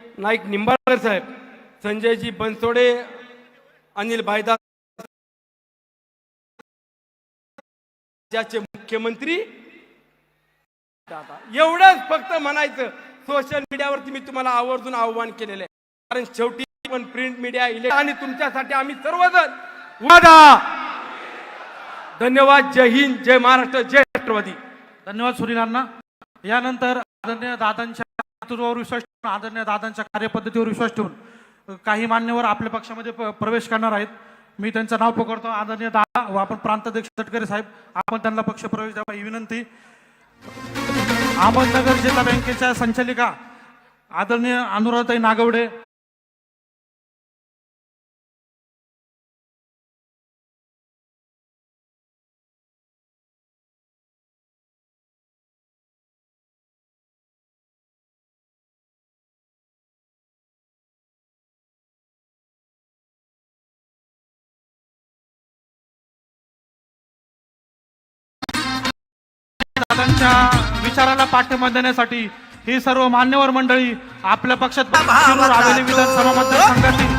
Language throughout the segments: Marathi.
नाईक निंबाळकर साहेब संजयजी बनसोडे अनिल भाईदास मुख्यमंत्री. एवढंच फक्त म्हणायचं सोशल मीडियावरती मी तुम्हाला आवर्जून आव्हान केलेलं आहे. कारण शेवटी पण प्रिंट मीडिया इले आणि तुमच्यासाठी आम्ही सर्वजण वादा. धन्यवाद जय हिंद जय महाराष्ट्र जय राष्ट्रवादी. धन्यवाद सुनील अण्णा. यानंतर आदरणीय दादांच्या विश्वास आदरणीय दादांच्या कार्यपद्धतीवर विश्वास ठेवून काही मान्यवर आपल्या पक्षामध्ये प्रवेश करणार आहेत. मी त्यांचं नाव पकडतो आदरणीय दादा व आपण प्रांताध्यक्ष तटकरे साहेब आपण त्यांना पक्ष प्रवेश द्यावा ही विनंती. अहमदनगर जिल्हा बँकेच्या संचालिका आदरणीय अनुराधाई नागवडे दादांच्या विचाराला पाठिंबा देण्यासाठी ही सर्व मान्यवर मंडळी आपल्या पक्षात विधानसभा मतदारसंघातील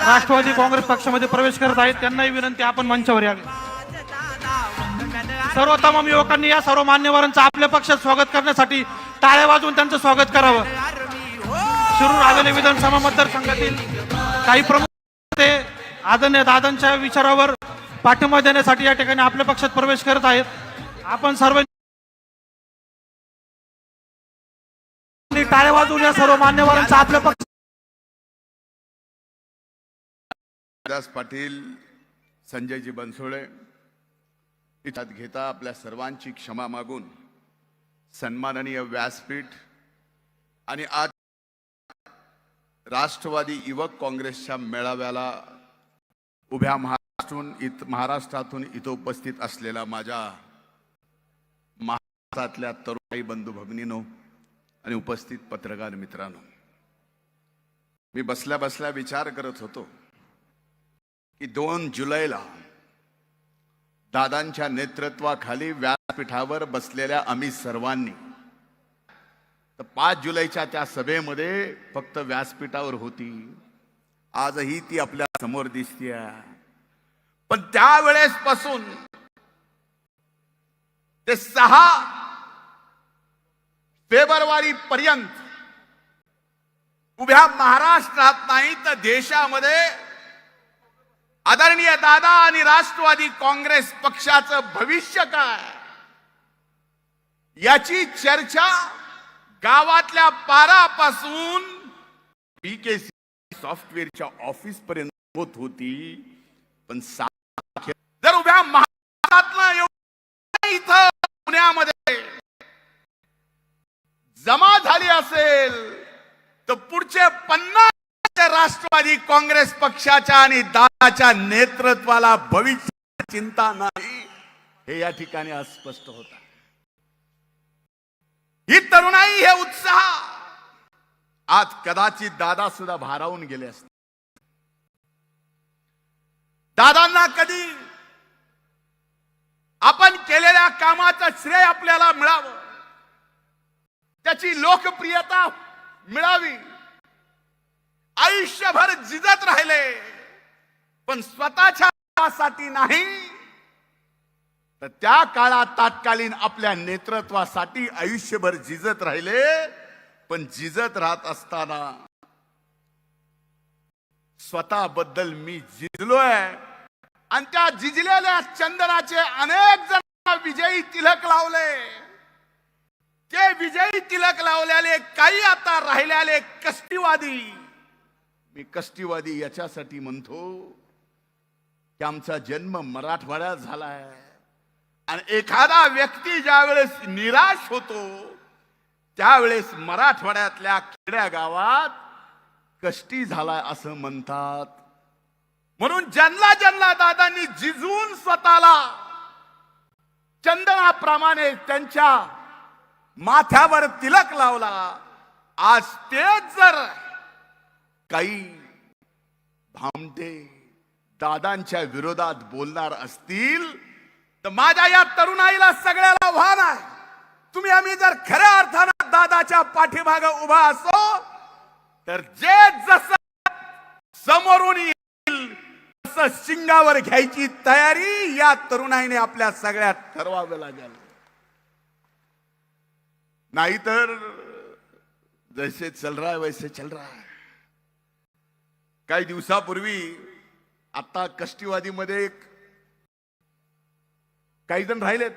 राष्ट्रवादी काँग्रेस पक्षामध्ये प्रवेश करत आहेत. त्यांनाही विनंती आपण मंचावर यावे सर्व तमाम युवकांनी या सर्व मान्यवरांचं आपल्या पक्षात स्वागत करण्यासाठी टाळ्या वाजवून त्यांचं स्वागत करावं. शिरूर हवेली विधानसभा मतदारसंघातील काही प्रमुख ते आदरणीय दादांच्या विचारावर पाठिंबा देण्यासाठी या ठिकाणी आपल्या पक्षात प्रवेश करत आहेत. आपण सर्व टाळ्या वाजवून या सर्व मान्यवरांचा आपल्या पक्ष दास पाटील संजयजी बनसोळे इथात घेता आपल्या सर्वांची क्षमा मागून सन्माननीय व्यासपीठ आणि आज राष्ट्रवादी युवक काँग्रेसच्या मेळाव्याला उभ्या महा महाराष्ट्रातून इत महाराष्ट्रातून इथं उपस्थित असलेला माझ्या महाराष्ट्रातल्या तरुणाई बंधू भगिनीनो आणि उपस्थित पत्रकार मित्रांनो मी बसल्या बसल्या विचार करत होतो की दोन जुलैला दादांच्या नेतृत्वाखाली व्यासपीठावर बसलेल्या आम्ही सर्वांनी तर पाच जुलैच्या त्या सभेमध्ये फक्त व्यासपीठावर होती. आजही ती आपल्यासमोर दिसते पण त्यावेळेस पासून ते सहा फेब्रुवारी पर्यंत उभ्या महाराष्ट्रात नाही तर देशामध्ये आदरणीय दादा आणि राष्ट्रवादी काँग्रेस पक्षाचं भविष्य काय? याची चर्चा गावातल्या पारापासून बीकेसी सॉफ्टवेअरच्या ऑफिस पर्यंत होत होती. पण सा- जर उभ्या महाराष्ट्रातलं एवढं इथं पुण्यामध्ये जमा झाली असेल तर पुढचे पन्नास राष्ट्रवादी काँग्रेस पक्षाच्या आणि दादाच्या नेतृत्वाला भविष्य चिंता नाही हे या ठिकाणी अस्पष्ट होत ही तरुणाई हे उत्साह आज कदाचित दादा सुद्धा भारावून गेले असते दादांना कधी आपण केलेल्या कामाचं श्रेय आपल्याला मिळावं. त्याची लोकप्रियता मिळावी. आयुष्यभर जिजत राहिले. पण स्वतःच्या साठी नाही. तर त्या काळात तात्कालीन आपल्या नेतृत्वासाठी आयुष्यभर जिजत राहिले पण जिजत राहत असताना स्वतःबद्दल मी जिजलोय आणि त्या जिजलेल्या चंदनाचे अनेक जण विजयी तिलक लावले. ते विजयी तिलक लावलेले काही आता राहिलेले कष्टीवादी. मी कष्टीवादी याच्यासाठी म्हणतो की आमचा जन्म मराठवाड्यात झालाय. आणि एखादा व्यक्ती ज्यावेळेस निराश होतो त्यावेळेस मराठवाड्यातल्या खेड्या गावात कष्टी झालाय असं म्हणतात. म्हणून ज्यांना ज्यांना दादांनी जिजून स्वतःला चंदनाप्रमाणे त्यांच्या माथ्यावर तिलक लावला आज तेच जर काही भामटे दादांच्या विरोधात बोलणार असतील तर माझ्या या तरुणाईला सगळ्याला आव्हान आहे. तुम्ही आम्ही जर खऱ्या अर्थानं दादाच्या पाठीमाग उभा असो तर जे जस समोरून कसं शिंगावर घ्यायची तयारी या तरुणाईने आपल्या सगळ्यात ठरवावं लागेल. नाहीतर जैसे चल रहा है वैसे चल रहा है. काही दिवसापूर्वी आता कष्टीवादीमध्ये एक काही जण राहिलेत.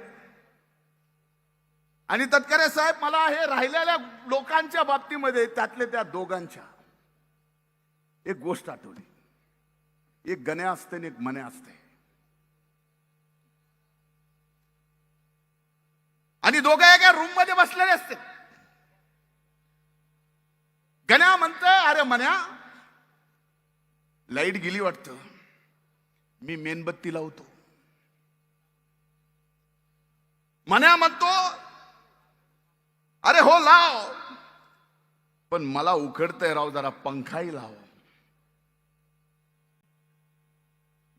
आणि तत्करे साहेब मला हे राहिलेल्या लोकांच्या बाबतीमध्ये त्यातले त्या दोघांच्या एक गोष्ट आठवली. एक गण्या असते आणि एक मने असते. आणि दोघं एका रूममध्ये बसलेले असते. गण्या म्हणतोय अरे मन्या लाइट गेली वाटतं. मी मेणबत्ती लावतो. मन्या म्हणतो अरे हो लाव. पण मला उकडतंय राव जरा पंखाही लाव.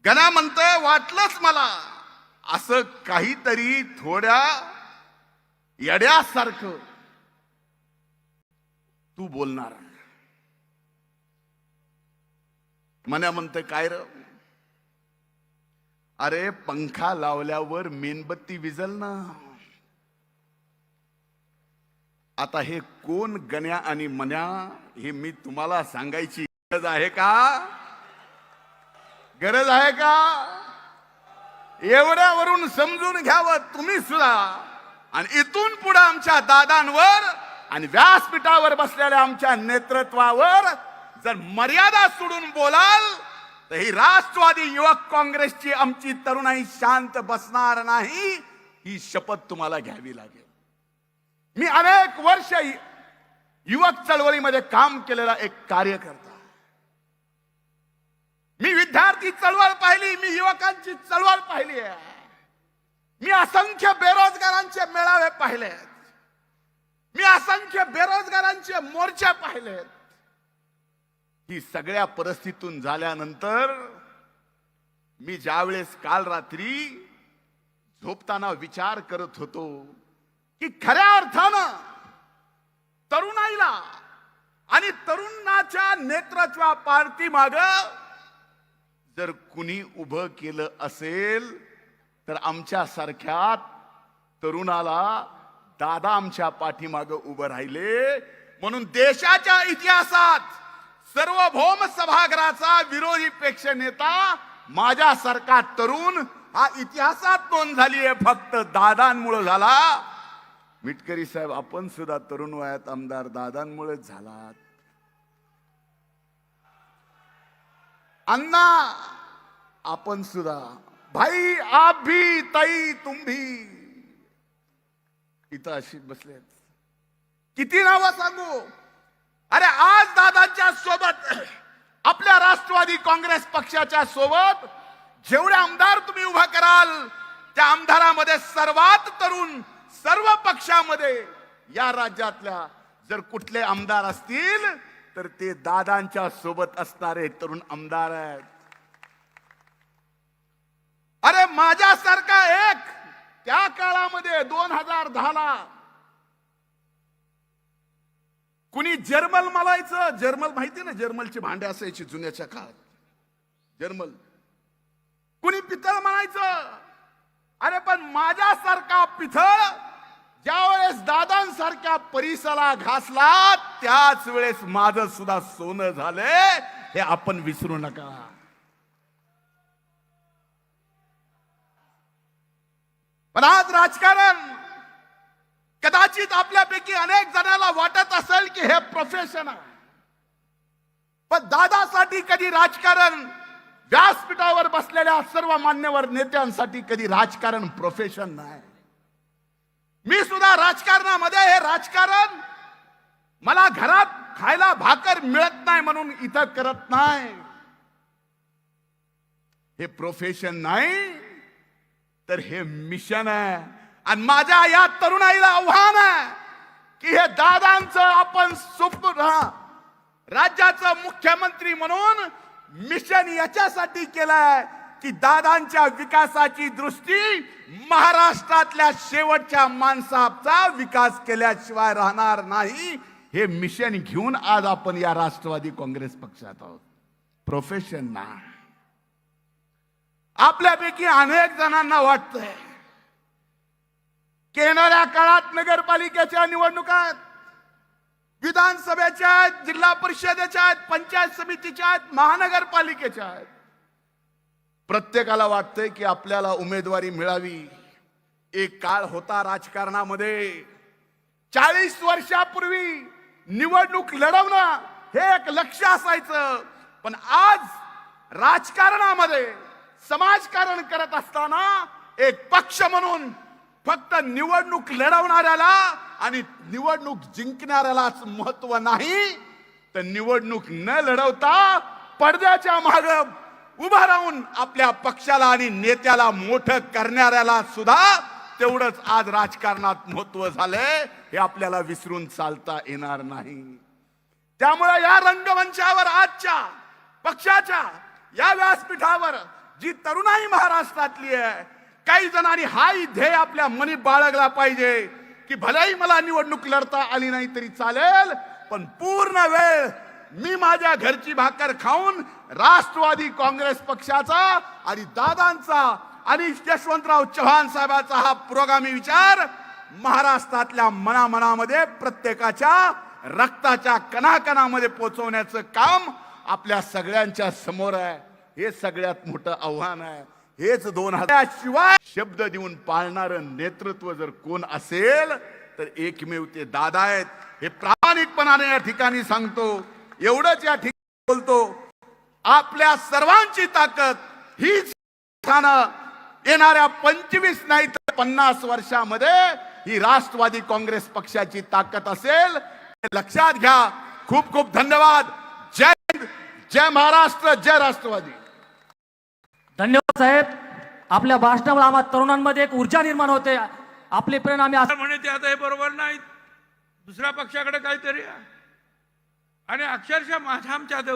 गणा म्हणत वाटलंच मला. असं काहीतरी थोड्या येड्यासारखं तू बोलणार. मन्या म्हणतंय काय र? अरे पंखा लावल्यावर मेणबत्ती विजल ना. आता हे कोण गण्या आणि मन्या हे मी तुम्हाला सांगायची गरज आहे का? गरज आहे का? एवढ्यावरून समजून घ्यावं तुम्ही सुद्धा. आणि इथून पुढे आमच्या दादांवर आणि व्यासपीठावर बसलेल्या आमच्या नेतृत्वावर जर मर्यादा सोडून बोलाल तर ही राष्ट्रवादी युवक काँग्रेसची आमची तरुणाई शांत बसणार नाही ही शपथ तुम्हाला घ्यावी लागेल. मी अनेक वर्ष युवक चळवळीमध्ये काम केलेला एक कार्यकर्ता. मी विद्यार्थी चळवळ पाहिली मी युवकांची चळवळ पाहिली आहे. मी असंख्य बेरोजगारांचे मेळावे पाहिलेत. मी असंख्य बेरोजगारांचे मोर्चे पाहिलेत. ही सगळ्या परिस्थितीतून झाल्यानंतर मी ज्यावेळेस काल रात्री झोपताना विचार करत होतो की खऱ्या अर्थानं तरुणाईला आणि तरुणाच्या नेतृत्वा पार्टी माग जर कुणी उभं केलं असेल तर आमच्या सारख्या तरुणाला दादा आमच्या पाठीमाग उभं राहिले. म्हणून देशाच्या इतिहासात सर्वभौम सभागृहाचा विरोधी पेक्ष नेता माझ्यासारखा तरुण हा इतिहासात नोंद झाली आहे फक्त दादांमुळे झाला. मिटकरी साहेब आपण सुद्धा तरुण वयात आमदार दादांमुळेच झालात. अण्णा आपण सुद्धा. भाई आप भी ताई तुम भी. इथं अशी बसले किती नावं सांगू? अरे आज दादांच्या सोबत आपल्या राष्ट्रवादी काँग्रेस पक्षाच्या सोबत जेवढे आमदार तुम्ही उभा कराल त्या आमदारामध्ये सर्वात तरुण सर्व पक्षामध्ये या राज्यातल्या जर कुठले आमदार असतील तर ते दादांच्या सोबत असणारे तरुण आमदार आहेत. अरे माझ्यासारखा एक त्या काळामध्ये दोन हजार दहाला कुणी जर्मल मलायचं? जर्मल माहिती ना जर्मलची भांडे असायची जुन्याच्या काळात. जर्मल. कुणी पितळ म्हणायचं? अरे पण माझ्यासारखा पिथळ ज्या वेळेस दादांसारख्या परिसराला घासला त्याच वेळेस माझं सुद्धा सोनं झालंय. हे आपण विसरू नका. पण आज राजकारण कदाचित आपल्यापैकी अनेक जणांना वाटत असेल की हे प्रोफेशन आहे पण दादासाठी कधी राजकारण व्यासपीठावर बसलेल्या सर्व मान्यवर नेत्यांसाठी कधी राजकारण प्रोफेशन नाही. मी सुद्धा राजकारणामध्ये हे राजकारण मला घरात खायला भाकर मिळत नाही म्हणून इथं करत नाही. हे प्रोफेशन नाही तर हे मिशन आहे. आणि माझ्या या तरुणाईला आव्हान आहे की हे दादांचं आपण सुप राज्याचं मुख्यमंत्री म्हणून मिशन याच्यासाठी केलंय की दादांच्या विकासाची दृष्टी महाराष्ट्रातल्या शेवटच्या माणसाचा विकास केल्याशिवाय राहणार नाही. हे मिशन घेऊन आज आपण या राष्ट्रवादी काँग्रेस पक्षात आहोत. प्रोफेशन ना. आपल्यापैकी अनेक जणांना वाटतंय की येणाऱ्या काळात नगरपालिकेच्या निवडणुकात विधानसभेच्या आहेत जिल्हा परिषदेच्या आहेत पंचायत समितीच्या आहेत महानगरपालिकेच्या आहेत. प्रत्येकाला वाटतंय की आपल्याला उमेदवारी मिळावी. एक काळ होता राजकारणामध्ये. चाळीस वर्षापूर्वी निवडणूक लढवणं हे एक लक्ष असायचं. पण आज राजकारणामध्ये समाजकारण करत असताना एक पक्ष म्हणून फक्त निवडणूक लढवणाऱ्याला आणि निवडणूक जिंकणाऱ्यालाच महत्त्व नाही. तर निवडणूक न लढवता पडद्याच्या माग उभा राहून आपल्या पक्षाला आणि नेत्याला मोठं करणाऱ्याला सुद्धा तेवढंच आज राजकारणात महत्त्व झालंय. हे आपल्याला विसरून चालता येणार नाही. त्यामुळे या रंगमंचावर आजच्या पक्षाच्या या व्यासपीठावर जी तरुणाई महाराष्ट्रातली आहे काही जणांनी हाही ध्येय आपल्या मनी बाळगला पाहिजे की भलेही मला निवडणूक लढता आली नाही तरी चालेल पण पूर्ण वेळ मी माझ्या घरची भाकर खाऊन राष्ट्रवादी काँग्रेस पक्षाचा आणि दादांचा आणि यशवंतराव चव्हाण साहेबांचा हा पुरोगामी विचार महाराष्ट्रातल्या मनामनामध्ये प्रत्येकाच्या रक्ताच्या कणाकणामध्ये पोचवण्याचं काम आपल्या सगळ्यांच्या समोर आहे. हे सगळ्यात मोठं आव्हान आहे. हेच दोन हजार शिवाय शब्द देऊन पाळणार नेतृत्व जर कोण असेल तर एकमेव ते दादा आहेत. हे प्रामाणिकपणाने या ठिकाणी सांगतो. एवढंच या ठिकाणी बोलतो. आपल्या सर्वांची ताकद हीच येणाऱ्या पंचवीस नाही तर पन्नास वर्षामध्ये ही राष्ट्रवादी काँग्रेस पक्षाची ताकद असेल हे लक्षात घ्या. खूप खूप धन्यवाद. जय हिंद जय महाराष्ट्र जय राष्ट्रवादी. धन्यवाद साहेब. आपल्या भाषणामुळे आम्हा तरुणांमध्ये एक ऊर्जा निर्माण होते. आपले प्रेरणा आम्ही तर म्हणे ते आता हे बरोबर नाही दुसऱ्या पक्षाकडे काहीतरी आहे. आणि अक्षरशः माझ्या आमच्या